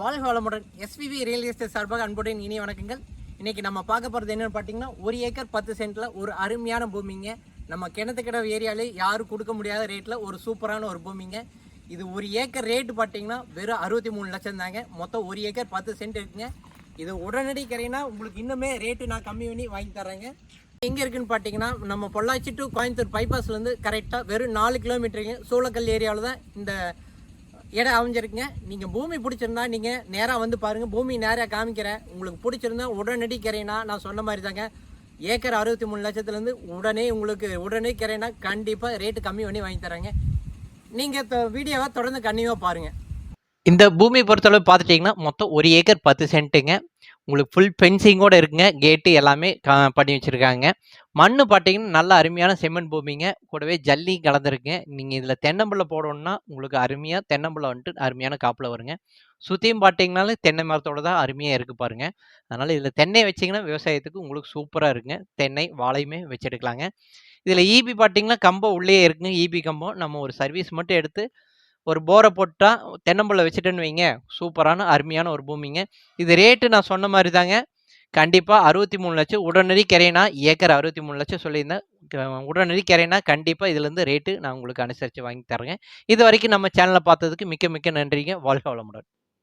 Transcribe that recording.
வாழ்க வளமுடன் SPB real estate சார்பாக அன்புடன் இனிய வணக்கங்கள். இன்னைக்கு நம்ம பார்க்க போகிறது என்னன்னு பார்த்தீங்கன்னா ஒரு ஏக்கர் பத்து சென்ட்டில் ஒரு அருமையான பூமிங்க. நம்ம கிணத்துக்கிட ஏரியாவிலே யாரும் கொடுக்க முடியாத ரேட்டில் ஒரு சூப்பரான ஒரு பூமிங்க. இது ஒரு ஏக்கர் ரேட்டு பார்த்தீங்கன்னா வெறும் அறுபத்தி மூணு லட்சம் தாங்க. மொத்தம் ஒரு ஏக்கர் பத்து சென்ட் இருக்குங்க. இது உடனடி கரைனா உங்களுக்கு இன்னுமே ரேட்டு நான் கம்மி பண்ணி வாங்கி தரேங்க எங்கே இருக்குன்னு பார்த்தீங்கன்னா நம்ம பொள்ளாச்சி டு கோயம்புத்தூர் பைபாஸ்லேருந்து கரெக்டாக வெறும் நாலு கிலோமீட்டருங்க சூளக்கல் ஏரியாவில் தான் இந்த இடம் அமைஞ்சிருக்குங்க. நீங்கள் பூமி பிடிச்சிருந்தா நீங்கள் நேராக வந்து பாருங்கள் பூமி நேராக காமிக்கிறேன். உங்களுக்கு பிடிச்சிருந்தா உடனடி கிரையினா நான் சொன்ன மாதிரி தாங்க ஏக்கர் அறுபத்தி மூணு லட்சத்துலேருந்து உடனே உங்களுக்கு உடனே கிரையினா கண்டிப்பாக ரேட்டு கம்மி பண்ணி வாங்கி தரேங்க. நீங்கள் வீடியோவை தொடர்ந்து கண்டிப்பாக பாருங்கள் இந்த பூமி பொறுத்தளவு பார்த்துட்டிங்கன்னா மொத்தம் ஒரு ஏக்கர் பத்து சென்ட்டுங்க. உங்களுக்கு ஃபுல் ஃபென்சிங்கோடு இருக்குங்க. கேட்டு எல்லாமே க பண்ணி வச்சுருக்காங்க. மண் பார்த்தீங்கன்னா நல்ல அருமையான செம்மண் பூமிங்க. கூடவே ஜல்லி கலந்துருக்குங்க. நீங்கள் இதில் தென்னம்பிள்ளை போடணுன்னா உங்களுக்கு அருமையாக தென்னம்பிள்ளை வந்துட்டு அருமையான காப்பில் வருங்க. சுற்றியும் பார்த்தீங்கனாலும் தென்னை மரத்தோட தான் அருமையாக இருக்குது பாருங்க. அதனால் இதில் தென்னை வச்சிங்கன்னா விவசாயத்துக்கு உங்களுக்கு சூப்பராக இருக்குங்க. தென்னை வாழையுமே வச்செடுக்கலாங்க இதில் ஈபி பார்த்தீங்கன்னா கம்பம் உள்ளே இருக்குங்க. ஈபி கம்பம். நம்ம ஒரு சர்வீஸ் மட்டும் எடுத்து ஒரு போரை போட்டால் தென்னம்பிள்ளை வச்சுட்டேன்னு வைங்க. சூப்பரான அருமையான ஒரு பூமிங்க. இது ரேட்டு நான் சொன்ன மாதிரி தாங்க கண்டிப்பாக அறுபத்தி மூணு லட்சம் உடனடி கிரைனா ஏக்கர் அறுபத்தி மூணு லட்சம் சொல்லியிருந்தேன். உடனடி கிரைனா கண்டிப்பாக இதுலேருந்து ரேட்டு நான் உங்களுக்கு அனுசரித்து வாங்கி தரேங்க இது வரைக்கும் நம்ம சேனலை பார்த்ததுக்கு மிக்க மிக்க நன்றிங்க. வாழ்க வளமுடன்.